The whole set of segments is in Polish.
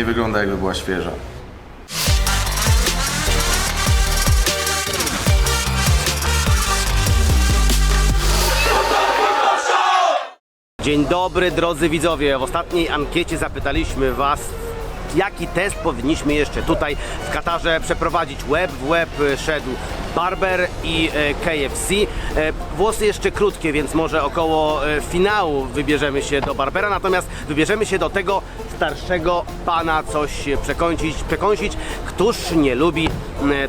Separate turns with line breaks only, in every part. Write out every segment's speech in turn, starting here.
nie wygląda jakby była świeża.
Dzień dobry drodzy widzowie. W ostatniej ankiecie zapytaliśmy Was, jaki test powinniśmy jeszcze tutaj w Katarze przeprowadzić. Web w web szedł Barber i e, KFC. E, Włosy jeszcze krótkie, więc może około e, finału wybierzemy się do Barbera, natomiast wybierzemy się do tego starszego pana coś przekąsić, przekąsić. Któż nie lubi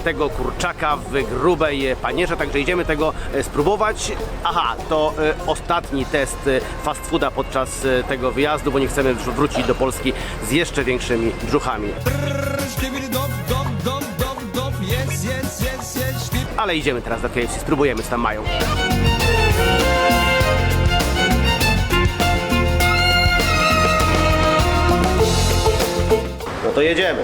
tego kurczaka w grubej panierze, także idziemy tego e, spróbować. Aha, to e, ostatni test e, fast fooda podczas e, tego wyjazdu, bo nie chcemy wró- wrócić do Polski z jeszcze większymi brzuchami. Ale idziemy teraz do KFC, spróbujemy, co tam mają. No to jedziemy.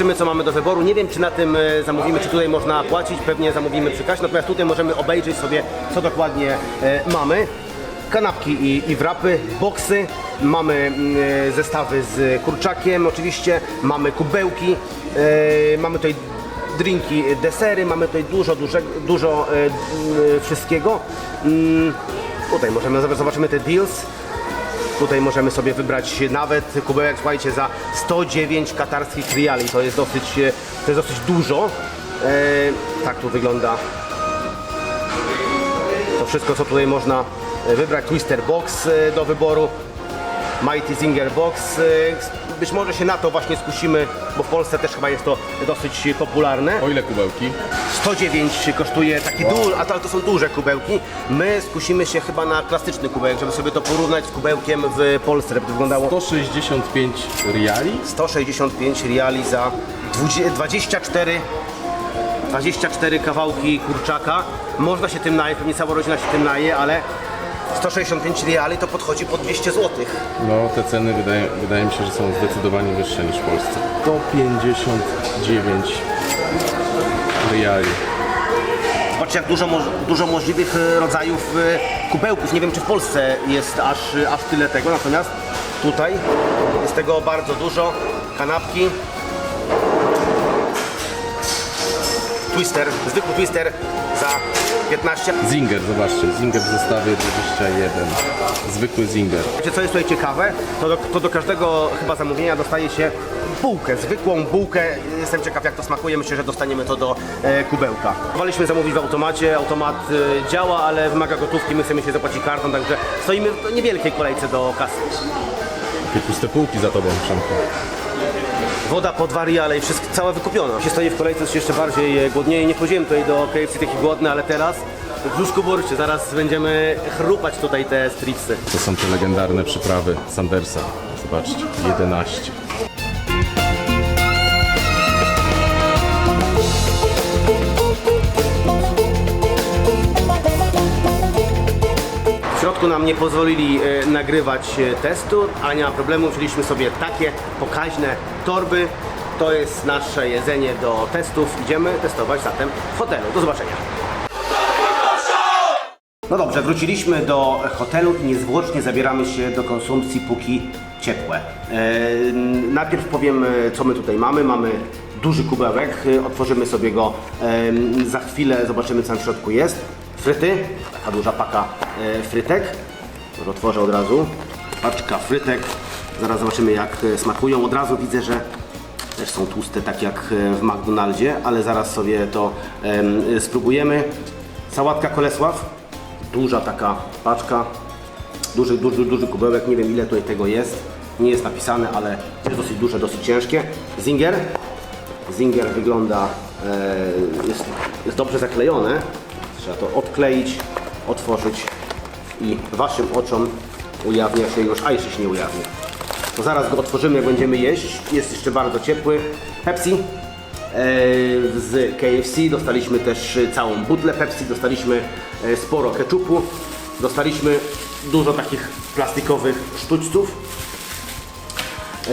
Patrzymy, co mamy do wyboru. Nie wiem, czy na tym e, zamówimy, czy tutaj można płacić. Pewnie zamówimy przy kasie. Natomiast tutaj możemy obejrzeć sobie, co dokładnie e, mamy. Kanapki i, i wrapy, boksy. Mamy mm, e, zestawy z kurczakiem, oczywiście. Mamy kubełki. Mamy tutaj drinki, desery. Mamy tutaj dużo, dużo, dużo wszystkiego. Mm, tutaj możemy, zobaczymy te deals. Tutaj możemy sobie wybrać nawet kubełek, słuchajcie, za 109 katarskich riali. To jest dosyć, e, to jest dosyć dużo. E, tak tu wygląda to wszystko, co tutaj można e, wybrać. Twister Box e, do wyboru. Mighty Zinger Box. Być może się na to właśnie skusimy, bo w Polsce też chyba jest to dosyć popularne.
O ile kubełki?
109 kosztuje taki duży, a to, to są duże kubełki. My skusimy się chyba na klasyczny kubełek, żeby sobie to porównać z kubełkiem w Polsce, żeby to wyglądało
165 riali?
165 riali za 20 24 24 kawałki kurczaka. Można się tym najeść, pewnie cała rodzina się tym naje, ale 165 riali to podchodzi po 200 zł.
No, te ceny wydaje, wydaje mi się, że są zdecydowanie wyższe niż w Polsce. 159 riali.
Zobaczcie jak dużo, moż- dużo możliwych e, rodzajów e, kubełków. Nie wiem czy w Polsce jest aż, aż tyle tego, natomiast tutaj jest tego bardzo dużo. Kanapki. Twister, zwykły twister za 15.
Zinger, zobaczcie, Zinger w zestawie 21. Zwykły Zinger.
Wiecie co jest tutaj ciekawe? To do, to do każdego chyba zamówienia dostaje się bułkę, zwykłą bułkę. Jestem ciekaw jak to smakuje, myślę, że dostaniemy to do e, kubełka. Woleliśmy zamówić w automacie, automat e, działa, ale wymaga gotówki, my chcemy się zapłacić kartą, także stoimy w niewielkiej kolejce do kasy.
Takie puste półki za tobą, Przemku.
Woda po dwa riale i wszystko, cała wykupiona. Się stoi w kolejce, się jeszcze bardziej e, głodnieje. Nie chodziłem tutaj do KFC taki głodny, ale teraz w brzuszku burczy. Zaraz będziemy chrupać tutaj te stripsy.
To są te legendarne przyprawy Sandersa. Zobaczcie, 11.
Środku nam nie pozwolili e, nagrywać e, testu, ale nie ma problemu. Wzięliśmy sobie takie pokaźne torby. To jest nasze jedzenie do testów. Idziemy testować zatem w hotelu. Do zobaczenia. No dobrze, wróciliśmy do hotelu i niezwłocznie zabieramy się do konsumpcji póki ciepłe. E, najpierw powiem, co my tutaj mamy. Mamy duży kubełek, otworzymy sobie go e, za chwilę, zobaczymy co tam w środku jest. Fryty, taka duża paka frytek. Może otworzę od razu. Paczka frytek. Zaraz zobaczymy jak e, smakują. Od razu widzę, że też są tłuste, tak jak e, w McDonaldzie, ale zaraz sobie to em, spróbujemy. Sałatka Kolesław, duża taka paczka, duży, duży, duży kubełek, nie wiem ile tutaj tego jest, nie jest napisane, ale jest dosyć duże, dosyć ciężkie. Zinger, Zinger wygląda, e, jest, jest dobrze zaklejone, trzeba to odkleić, otworzyć i Waszym oczom ujawnia się już, a jeszcze się nie ujawnia. To zaraz go otworzymy, jak będziemy jeść. Jest jeszcze bardzo ciepły. Pepsi. z KFC, dostaliśmy też e, całą butlę Pepsi, dostaliśmy e, sporo ketchupu, dostaliśmy dużo takich plastikowych sztućców, e,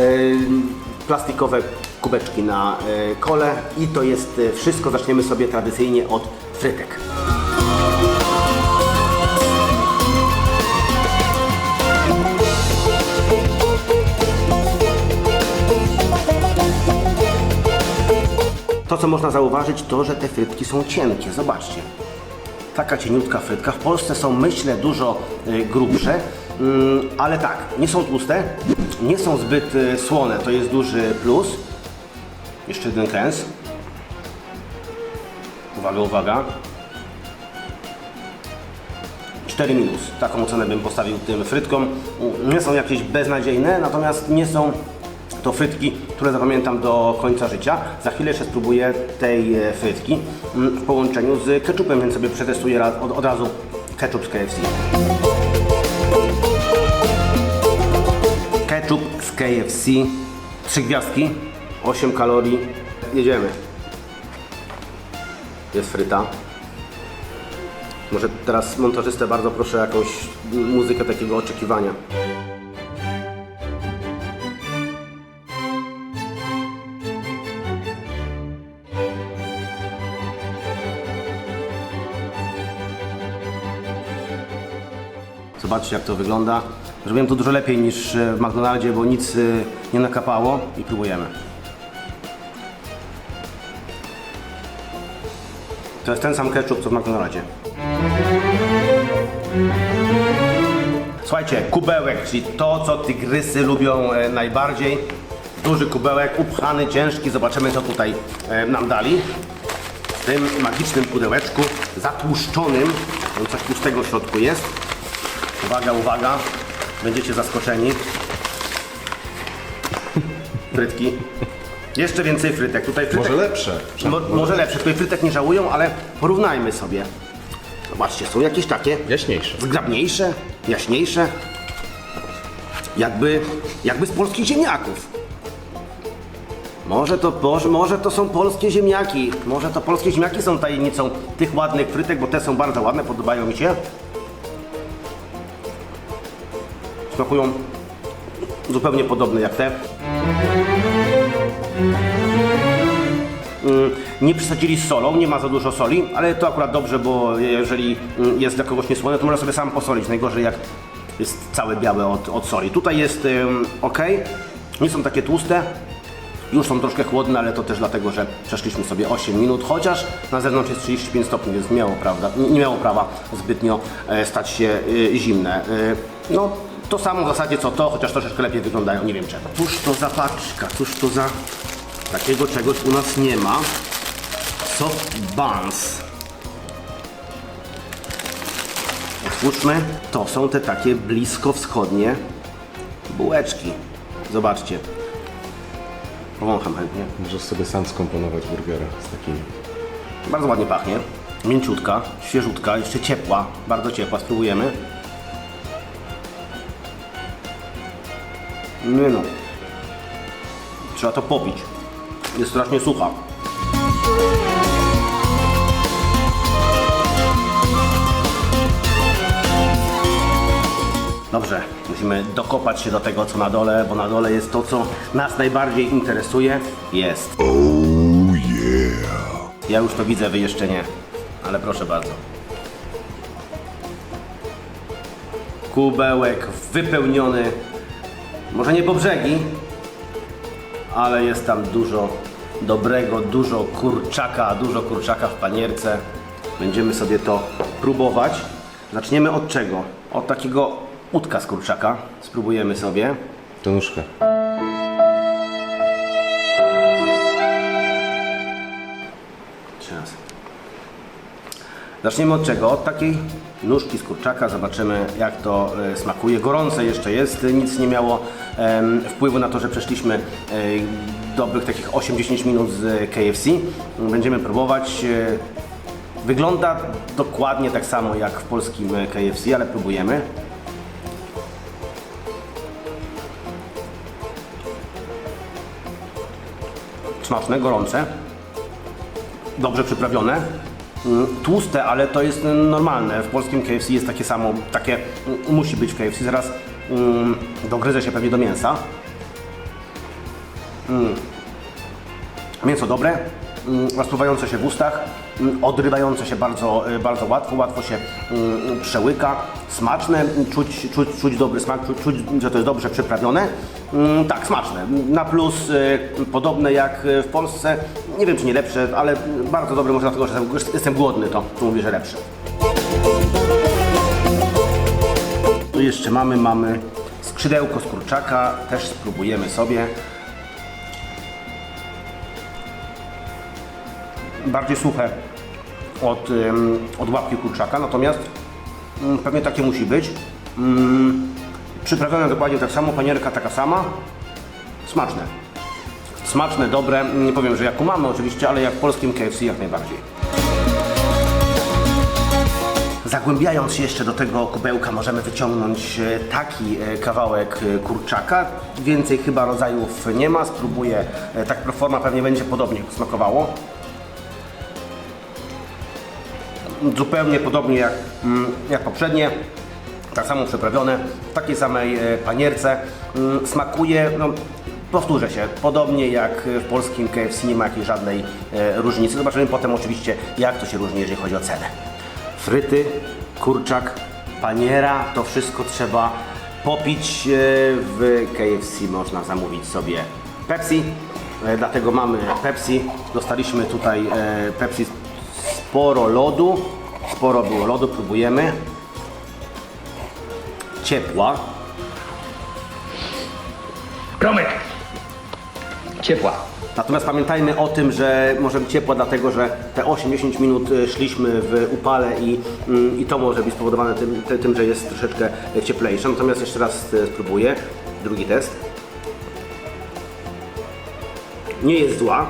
plastikowe kubeczki na e, kole i to jest e, wszystko. Zaczniemy sobie tradycyjnie od frytek. Co można zauważyć, to, że te frytki są cienkie. Zobaczcie. Taka cieniutka frytka. W Polsce są, myślę, dużo y, grubsze, mm, ale tak, nie są tłuste, nie są zbyt y, słone. To jest duży plus. Jeszcze jeden kęs. Uwaga, uwaga. 4 minus. Taką ocenę bym postawił tym frytkom. Nie są jakieś beznadziejne, natomiast nie są to frytki, które zapamiętam do końca życia. Za chwilę jeszcze spróbuję tej e, frytki mm, w połączeniu z ketchupem, więc sobie przetestuję od, od razu ketchup z KFC. Ketchup z KFC. Trzy gwiazdki, 8 kalorii. Jedziemy. Jest fryta. Może teraz montażystę bardzo proszę jakąś muzykę takiego oczekiwania. Zobaczcie jak to wygląda. Zrobiłem to dużo lepiej niż e, w McDonaldzie, bo nic e, nie nakapało i próbujemy. To jest ten sam ketchup co w McDonaldzie. Słuchajcie, kubełek, czyli to, co tygrysy lubią e, najbardziej. Duży kubełek, upchany, ciężki. Zobaczymy, co tutaj nam dali. W tym magicznym pudełeczku, zatłuszczonym. Coś tłustego w środku jest. Uwaga, uwaga. Będziecie zaskoczeni. Frytki. Jeszcze więcej frytek. Tutaj frytek...
Może lepsze.
Mo, może lepsze, tutaj frytek nie żałują, ale porównajmy sobie. Zobaczcie, są jakieś takie
Jaśniejsze.
zgrabniejsze, jaśniejsze. Jakby, jakby z polskich ziemniaków. Może to, może, może to są polskie ziemniaki. Może to polskie ziemniaki są tajemnicą tych ładnych frytek, bo te są bardzo ładne, podobają mi się. Smakują zupełnie podobne jak te. Mm, Nie przesadzili z solą, nie ma za dużo soli, ale to akurat dobrze, bo jeżeli mm, jest dla kogoś niesłone, to można sobie sam posolić. Najgorzej jak jest całe białe od, od soli. Tutaj jest ok, nie są takie tłuste, już są troszkę chłodne, ale to też dlatego, że przeszliśmy sobie 8 minut, chociaż na zewnątrz jest 35 stopni, więc nie miało, prawda, nie miało prawa zbytnio e, stać się e, zimne. E, No, to samo w zasadzie co to, chociaż troszeczkę lepiej wyglądają, nie wiem czego. Cóż to za paczka, cóż to za... Takiego czegoś u nas nie ma. Soft buns. Otwórzmy. To są te takie bliskowschodnie bułeczki. Zobaczcie. Powącham chętnie.
Możesz sobie sam skomponować burgera z takimi.
Bardzo ładnie pachnie. Mięciutka, świeżutka, jeszcze ciepła. Bardzo ciepła. Spróbujemy. Nie no. Trzeba to popić. Jest strasznie sucha. Dobrze, musimy dokopać się do tego, co na dole, bo na dole jest to, co nas najbardziej interesuje. Jest. Ja już to widzę, wy jeszcze nie. Ale proszę bardzo. Kubełek wypełniony, może nie po brzegi, ale jest tam dużo dobrego, dużo kurczaka, dużo kurczaka w panierce. Będziemy sobie to próbować. Zaczniemy od czego? Od takiego udka z kurczaka. Spróbujemy sobie.
To nóżkę.
Zaczniemy od czego? Od takiej nóżki z kurczaka. Zobaczymy jak to e, smakuje. Gorące jeszcze jest. Nic nie miało wpływu na to, że przeszliśmy e, dobrych takich 8-10 minut z KFC. Będziemy próbować. E, Wygląda dokładnie tak samo jak w polskim e, KFC, ale próbujemy. Smaczne, gorące. dobrze przyprawione. Mm, Tłuste, ale to jest mm, normalne. W polskim KFC jest takie samo, takie mm, musi być w KFC. Zaraz mm, dogryzę się pewnie do mięsa. Mięso dobre, mm, rozpływające się w ustach, mm, odrywające się bardzo, y, bardzo łatwo, łatwo się mm, przełyka, smaczne, mm, czuć, czuć, czuć dobry smak, czuć, czuć, że to jest dobrze przyprawione. Mm, Tak, smaczne. Na plus y, podobne jak y, w Polsce, nie wiem czy nie lepsze, ale bardzo dobre, może dlatego, że jestem- głodny, to mówię, że lepsze. Tu jeszcze mamy, mamy skrzydełko z kurczaka, też spróbujemy sobie. Bardziej suche od, od łapki kurczaka, natomiast ym, pewnie takie musi być. Ym, przyprawione dokładnie tak samo, panierka taka sama. Smaczne. Smaczne, dobre. Nie powiem, że jak u mamy oczywiście, ale jak w polskim KFC jak najbardziej. Zagłębiając się jeszcze do tego kubełka możemy wyciągnąć e, taki e, kawałek e, kurczaka. Więcej chyba rodzajów nie ma. Spróbuję, tak pro forma pewnie będzie podobnie smakowało. Zupełnie podobnie jak, mm, jak poprzednie, tak samo przeprawione, w takiej samej e, panierce. Mm, Smakuje, no, powtórzę się, podobnie jak w polskim KFC, nie ma jakiejś żadnej e, różnicy. Zobaczymy potem oczywiście, jak to się różni, jeżeli chodzi o cenę. Fryty, kurczak, paniera, to wszystko trzeba popić. e, W KFC można zamówić sobie Pepsi, dlatego mamy Pepsi. Dostaliśmy tutaj Pepsi sporo lodu, sporo było lodu, próbujemy. Ciepła,
Romek! Ciepła.
Natomiast pamiętajmy o tym, że może być ciepła, dlatego że te 8-10 minut e, szliśmy w upale i, mm, i to może być spowodowane tym, ty- tym, że jest troszeczkę e, cieplejsza. Natomiast jeszcze raz e, spróbuję. Drugi test. Nie jest zła.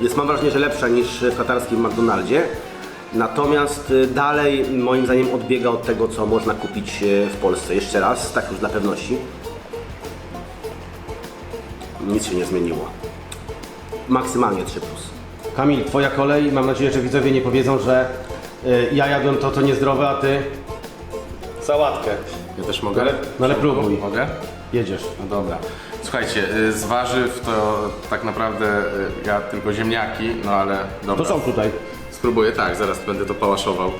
Jest mam wrażenie, że lepsza niż w katarskim McDonaldzie. Natomiast e, dalej moim zdaniem odbiega od tego, co można kupić e, w Polsce. Jeszcze raz, tak już dla pewności. Nic się nie zmieniło maksymalnie 3 plus. Kamil, twoja kolej. Mam nadzieję, że widzowie nie powiedzą, że y, ja jadłem to, co niezdrowe, a ty sałatkę.
Ja też mogę?
No ale próbuj.
Mogę?
Jedziesz.
No dobra. Słuchajcie, y, z warzyw to tak naprawdę y, ja tylko ziemniaki, no ale dobra.
To są tutaj.
Spróbuję, tak, zaraz będę to pałaszował.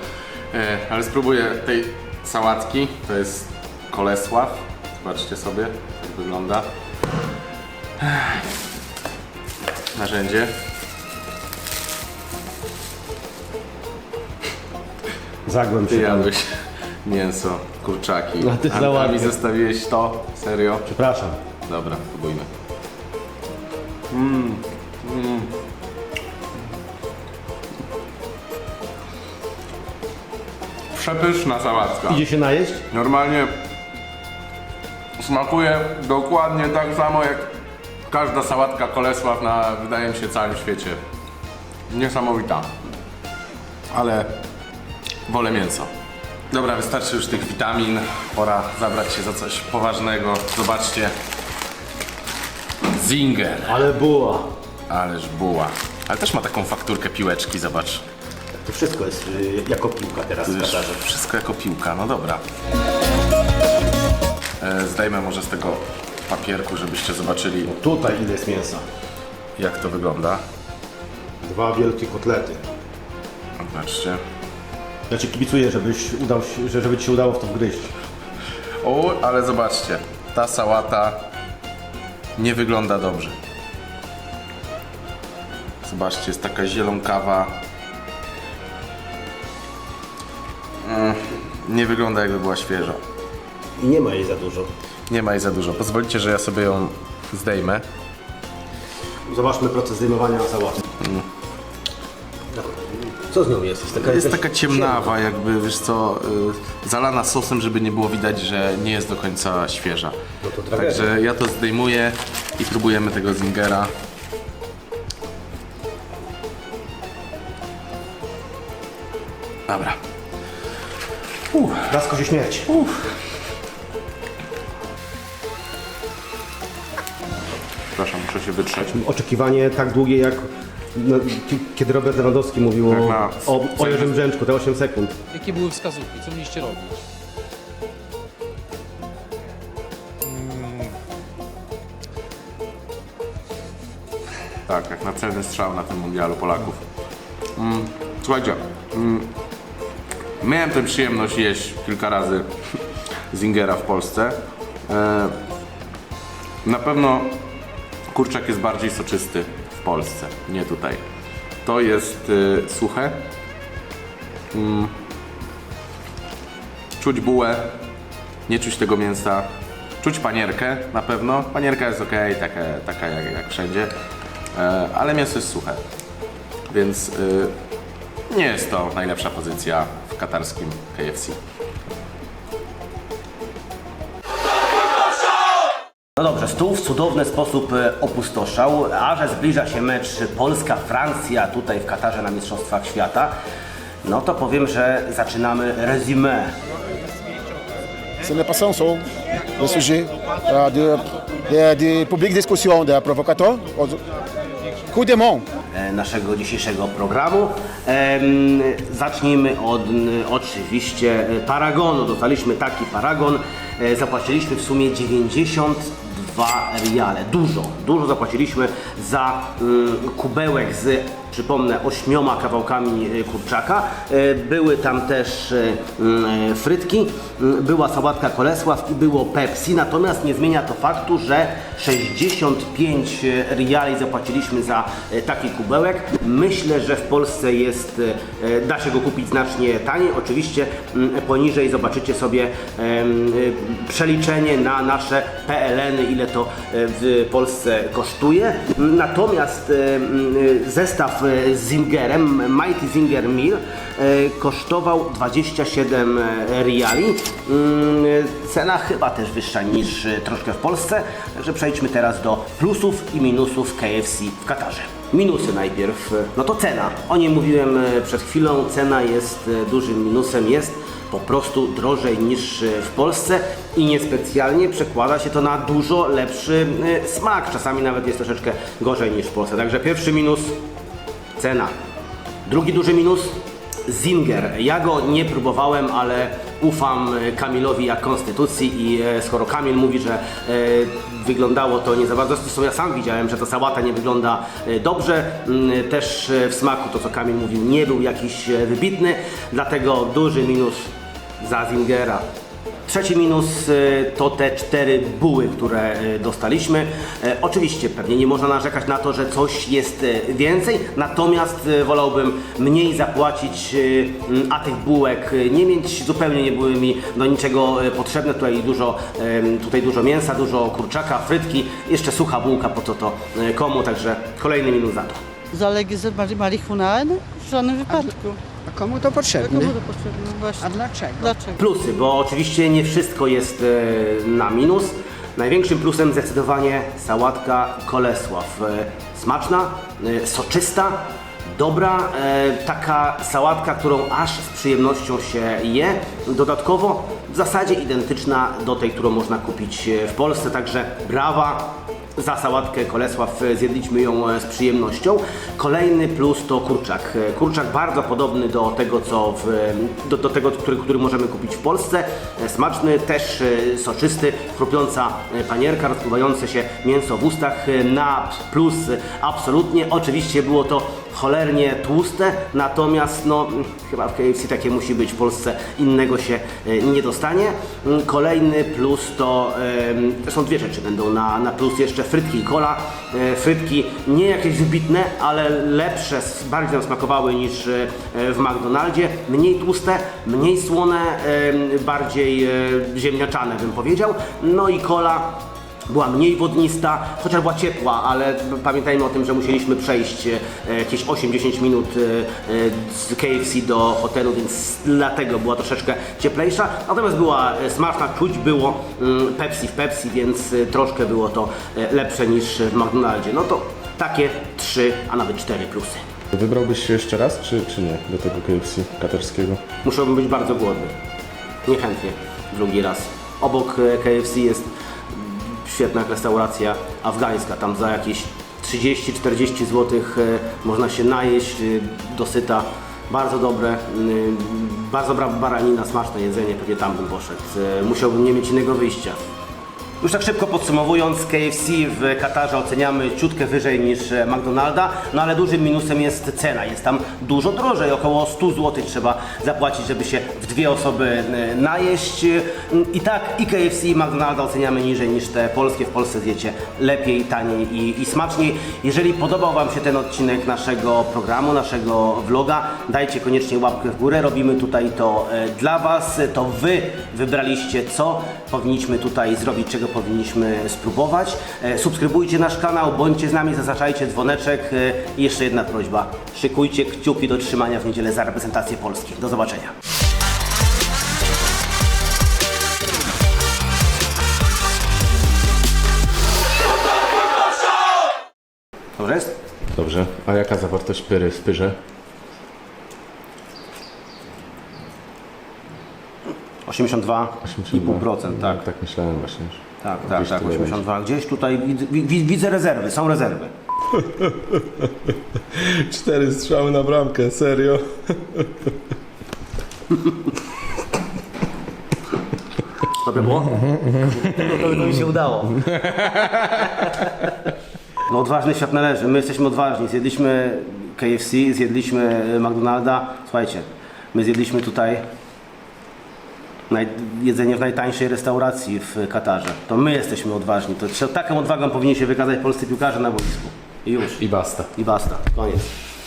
E, ale spróbuję tej sałatki, to jest kolesław. Zobaczcie sobie, jak wygląda. Narzędzie.
Zagłem
Ty jadłeś mięso, kurczaki.
A ty
a, a
sałatkę.
mi zostawiłeś to? Serio?
Przepraszam.
Dobra, próbujmy. Mm, Przepyszna sałatka.
Idzie się najeść?
Normalnie smakuje dokładnie tak samo jak każda sałatka Kolesław na, wydaje mi się, całym świecie. Niesamowita. Ale wolę mięso. Dobra, wystarczy już tych witamin. Pora zabrać się za coś poważnego. Zobaczcie. Zinger.
Ale była.
Ależ buła. Ale też ma taką fakturkę piłeczki, zobacz.
To wszystko jest y, jako piłka teraz w Katarze.
wszystko jako piłka, no dobra. E, zdejmę może z tego papierku, żebyście zobaczyli
Tutaj ile jest mięsa?
jak to wygląda.
Dwa wielkie kotlety.
Zobaczcie.
Ja ci kibicuję, żebyś udał się, że- żeby ci się udało w to wgryźć.
O, ale zobaczcie, ta sałata nie wygląda dobrze. Zobaczcie, jest taka zielonkawa. Nie wygląda jakby była świeża.
I nie ma jej za dużo.
Nie ma jej za dużo. Pozwolicie, że ja sobie ją zdejmę.
Zobaczmy proces zdejmowania sałaty. Co z nią jest? Jest taka,
Jest
jakaś
taka ciemnawa, jakby wiesz co, y, zalana sosem, żeby nie było widać, że nie jest do końca świeża.
No to tragedia.
Także ja to zdejmuję i próbujemy tego zingera. Dobra.
Raz kozie śmierć.
Przepraszam, muszę się wytrzeć.
Oczekiwanie tak długie jak No, ki- kiedy Robert Lewandowski mówił
Tak
o,
na-
o, o Jerzym Brzęczku, te 8 sekund.
Jakie były wskazówki? Co mieliście robić?
Tak, jak na celny strzał na tym mundialu Polaków. Mm, słuchajcie, mm, miałem tę przyjemność jeść kilka razy Zingera w Polsce. E, na pewno kurczak jest bardziej soczysty w Polsce, nie tutaj. To jest y, suche. Mm, czuć bułę, nie czuć tego mięsa. Czuć panierkę na pewno. Panierka jest ok, taka, taka jak, jak wszędzie, e, ale mięso jest suche. Więc nie jest to najlepsza pozycja w katarskim KFC.
No dobrze, stół w cudowny sposób e, opustoszał, a że zbliża się mecz Polska-Francja tutaj w Katarze na Mistrzostwach Świata, no to powiem, że zaczynamy rezumé.
Ce n'est pas ça, son, le sujet euh, de, de, de publique discussion, de provocateur. Coup de main.
E, naszego dzisiejszego programu. Zacznijmy od oczywiście e, paragonu. Dostaliśmy taki paragon. E, Zapłaciliśmy w sumie 92 riale. Dużo, dużo zapłaciliśmy za mm, kubełek z przypomnę, ośmioma kawałkami e, kurczaka. E, Były tam też e, mm, frytki, mm, była sałatka Kolesław i było Pepsi, natomiast nie zmienia to faktu, że 65 riali zapłaciliśmy za taki kubełek. Myślę, że w Polsce jest, da się go kupić znacznie taniej. Oczywiście mm, poniżej zobaczycie sobie przeliczenie na nasze PLN-y, ile to w Polsce kosztuje. Natomiast zestaw Zingerem, Mighty Zinger Meal, e, kosztował 27 riali. Mm, Cena chyba też wyższa niż e, troszkę w Polsce. Także przejdźmy teraz do plusów i minusów KFC w Katarze. Minusy najpierw. No to cena. O niej mówiłem e, przed chwilą. Cena jest dużym minusem. Jest po prostu drożej niż w Polsce i niespecjalnie przekłada się to na dużo lepszy smak. Czasami nawet jest troszeczkę gorzej niż w Polsce. Także pierwszy minus cena. Drugi duży minus Zinger. Ja go nie próbowałem, ale ufam e, Kamilowi jak konstytucji i e, skoro Kamil mówi, że e, wyglądało to nie za bardzo, zresztą ja sam widziałem, że ta sałata nie wygląda dobrze, Mm, też w smaku to co Kamil mówił nie był jakiś wybitny, dlatego duży minus za Zingera. Trzeci minus y, to te cztery buły, które y, dostaliśmy. E, Oczywiście pewnie nie można narzekać na to, że coś jest y, więcej, natomiast y, wolałbym mniej zapłacić, y, a tych bułek y, nie mieć. Zupełnie nie były mi do niczego y, potrzebne. Tutaj dużo, tutaj dużo mięsa, dużo kurczaka, frytki, jeszcze sucha bułka, po co to y, komu, także kolejny minus za to.
Za legalizm marihuany? W żadnym wypadku.
Komu to potrzebne?
komu to potrzebne? No Właśnie.
A dlaczego?
Dlaczego?
Plusy, bo oczywiście nie wszystko jest e, na minus. Największym plusem zdecydowanie sałatka Kolesław. E, Smaczna, e, soczysta, dobra, e, taka sałatka, którą aż z przyjemnością się je. Dodatkowo w zasadzie identyczna do tej, którą można kupić e, w Polsce, także brawa za sałatkę Kolesław e, zjedliśmy ją e, z przyjemnością. Kolejny plus to kurczak. E, Kurczak bardzo podobny do tego, co w, do, do tego, który, który możemy kupić w Polsce. Smaczny, też soczysty, chrupiąca panierka, rozpływające się mięso w ustach. Na plus absolutnie. Oczywiście było to cholernie tłuste, natomiast no, chyba w KFC takie musi być, w Polsce innego się e, nie dostanie. Kolejny plus to e, są dwie rzeczy będą na, na plus jeszcze frytki i cola. E, Frytki nie jakieś wybitne, ale lepsze, bardziej nam smakowały niż w McDonaldzie. Mniej tłuste, mniej słone, bardziej ziemniaczane bym powiedział. No i cola była mniej wodnista, chociaż była ciepła, ale pamiętajmy o tym, że musieliśmy przejść e, jakieś 8-10 minut e, e, z KFC do hotelu, więc dlatego była troszeczkę cieplejsza. Natomiast była e, smaczna, czuć było mm, Pepsi w Pepsi, więc e, troszkę było to e, lepsze niż w McDonaldzie. No to takie trzy, a nawet cztery plusy.
Wybrałbyś się jeszcze raz, czy, czy nie, do tego KFC katarskiego?
Musiałbym być bardzo głodny. Niechętnie drugi raz. Obok e, KFC jest świetna restauracja afgańska. Tam za jakieś 30-40 zł można się najeść e, dosyta. Bardzo dobre, e, bardzo dobra baranina, smaczne jedzenie, pewnie tam bym poszedł. E, Musiałbym nie mieć innego wyjścia. Już tak szybko podsumowując, KFC w Katarze oceniamy ciutkę wyżej niż McDonalda, no ale dużym minusem jest cena. Jest tam dużo drożej, około 100 zł trzeba zapłacić, żeby się w dwie osoby e, najeść. I tak i KFC i McDonalda oceniamy niżej niż te polskie. W Polsce zjecie lepiej, taniej i, i smaczniej. Jeżeli podobał Wam się ten odcinek naszego programu, naszego vloga, dajcie koniecznie łapkę w górę. Robimy tutaj to e, dla Was. To Wy wybraliście, co powinniśmy tutaj zrobić, czego powinniśmy spróbować. E, Subskrybujcie nasz kanał, bądźcie z nami, zaznaczajcie dzwoneczek. E, I jeszcze jedna prośba. Szykujcie kciuki do trzymania w niedzielę za reprezentację Polski. Do zobaczenia. Dobrze jest?
Dobrze. A jaka zawartość pyry w pyrze?
82,5%, tak.
Tak myślałem właśnie.
Tak, tak,
gdzieś
tak,
tyle
82. Gdzieś tutaj widzę, wi- widzę rezerwy, są rezerwy.
Cztery strzały na bramkę, serio?
Dobre było? To, to mi się udało. No odważny świat należy, my jesteśmy odważni. Zjedliśmy KFC, zjedliśmy McDonalda. Słuchajcie, my zjedliśmy tutaj naj, jedzenie w najtańszej restauracji w Katarze. To my jesteśmy odważni. To, taką odwagą powinni się wykazać polscy piłkarze na boisku. I już.
I basta.
I basta. Koniec.